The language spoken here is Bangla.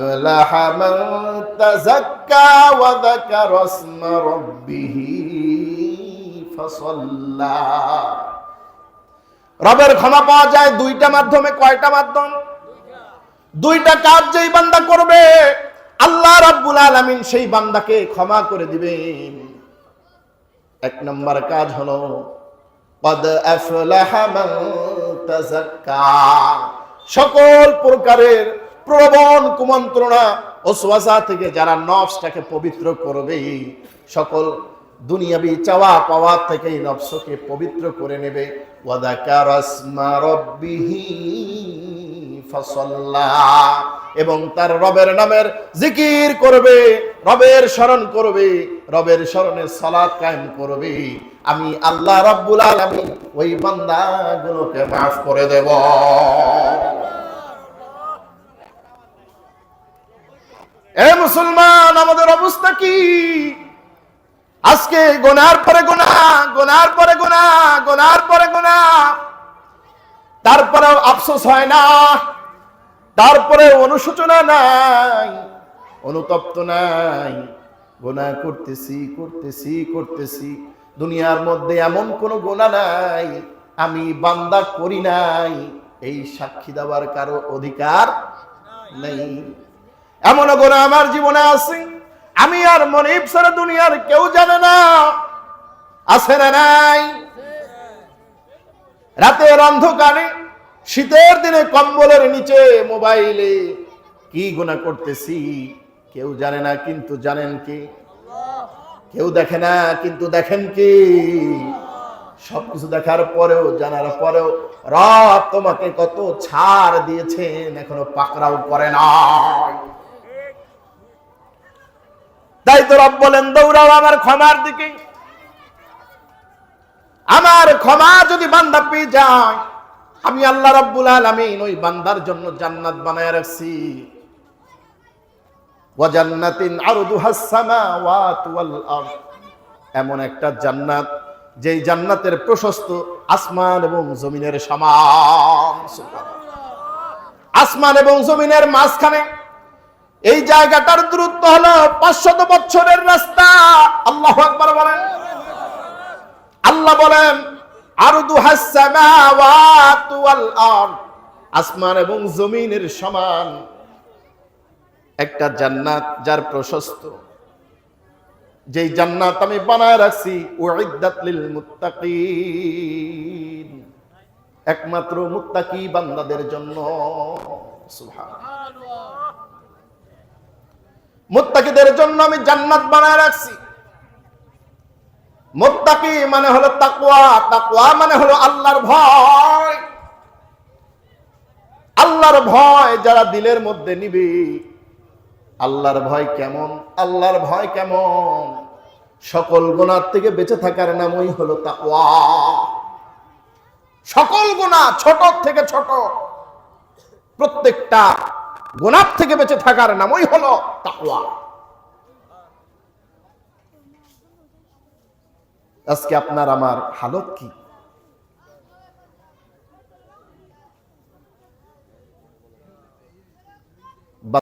أفلح من تزكى وذكر اسم ربه فصلى রবের ক্ষমা পাওয়া যায় দুইটা মাধ্যমে কয়টা মাধ্যম দুইটা কাজ যেই বান্দা করবে আল্লাহ রাব্বুল আলামিন সেই বান্দাকে ক্ষমা করে দিবেন এক নম্বর কাজ হলো قد أفلح من تزكى সকল প্রকারের প্রবণ কুমন্ত্রণা ওসওয়াসা থেকে যারা নফসটাকে পবিত্র করবে, সকল দুনিয়াবি চাওয়া পাওয়া থেকে এই নফসকে পবিত্র করে নেবে। এবং তার রবের নামের জিকির করবে, রবের স্মরণ করবে, রবের স্মরণে সালাত কায়েম করবে। আমি আল্লাহ রব্বুল আলামিন ওই বান্দাগুলোকে মাফ করে দেব। এ মুসলমান, আমাদের অবস্থা কি? আজকে গোনার পরে গোনা, গোনার পরে গোনা, গোনার পরে গোনা। তারপরেও আফসোস হয় না তারপরে অনুশোচনা নাই, অনুতপ্ত নাই। গোনা করতেছি করতেছি করতেছি। দুনিয়ার মধ্যে এমন কোনো গোনা নাই, আমি বান্দা করি নাই। এই সাক্ষী দেওয়ার কারও অধিকার নেই। এমন গোনা আমার জীবনে আছে আমি আর মনিব সারা দুনিয়ার কেউ জানে না। আছে না নাই? রাতের অন্ধকারে, শীতের দিনে কম্বলের নিচে মোবাইলে কি গুণা করতেছি, কেউ জানে না, কিন্তু জানেন কি? কেউ দেখে না, কিন্তু দেখেন কি? সবকিছু দেখার পরেও, জানার পরেও, রব তোমাকে কত ছাড় দিয়েছেন, এখনও পাকড়াও করে নাই। তো রব বলেন, দৌড়াও আমার ক্ষমার দিকে। আমার ক্ষমা যদি বান্দা পেয়ে যায়, আমি আল্লাহ রাব্বুল আলামিন ওই বান্দার জন্য জান্নাত বানায় রাখছি। ওয়া জান্নাতিন আরদুহাস সামাওয়াতু ওয়াল আরদ। এমন একটা জান্নাত, যেই জান্নাতের প্রশস্ত আসমান এবং জমিনের সমান। আসমান এবং জমিনের মাঝখানে এই জায়গাটার দূরত্ব হলো পাঁচশত বছরের রাস্তা। আল্লাহ আকবার বলেন। আল্লাহ বলেন, আরদ আসমান এবং জমিনের সমান। একটা জান্নাত যার প্রশস্ত। যেই জান্নাত আমি বানায় রাখছি একমাত্র মুত্তাকি বান্দাদের জন্য। মুত্তাকিদের জন্য আমি জান্নাত বানায় রাখছি। মুত্তাকি মানে হলো তাকওয়া তাকওয়া মানে হলো আল্লাহর ভয়। আল্লাহর ভয় যারা দিলের মধ্যে নিবে। আল্লাহর ভয় কেমন? আল্লাহর ভয় কেমন? সকল গুণার থেকে বেঁচে থাকার নামই হলো তাকওয়া। সকল গুণা ছোট থেকে ছোট। প্রত্যেকটা গুণার থেকে বেঁচে থাকার নামই হলো তাহওয়া আজকে আপনার আমার হালত কি?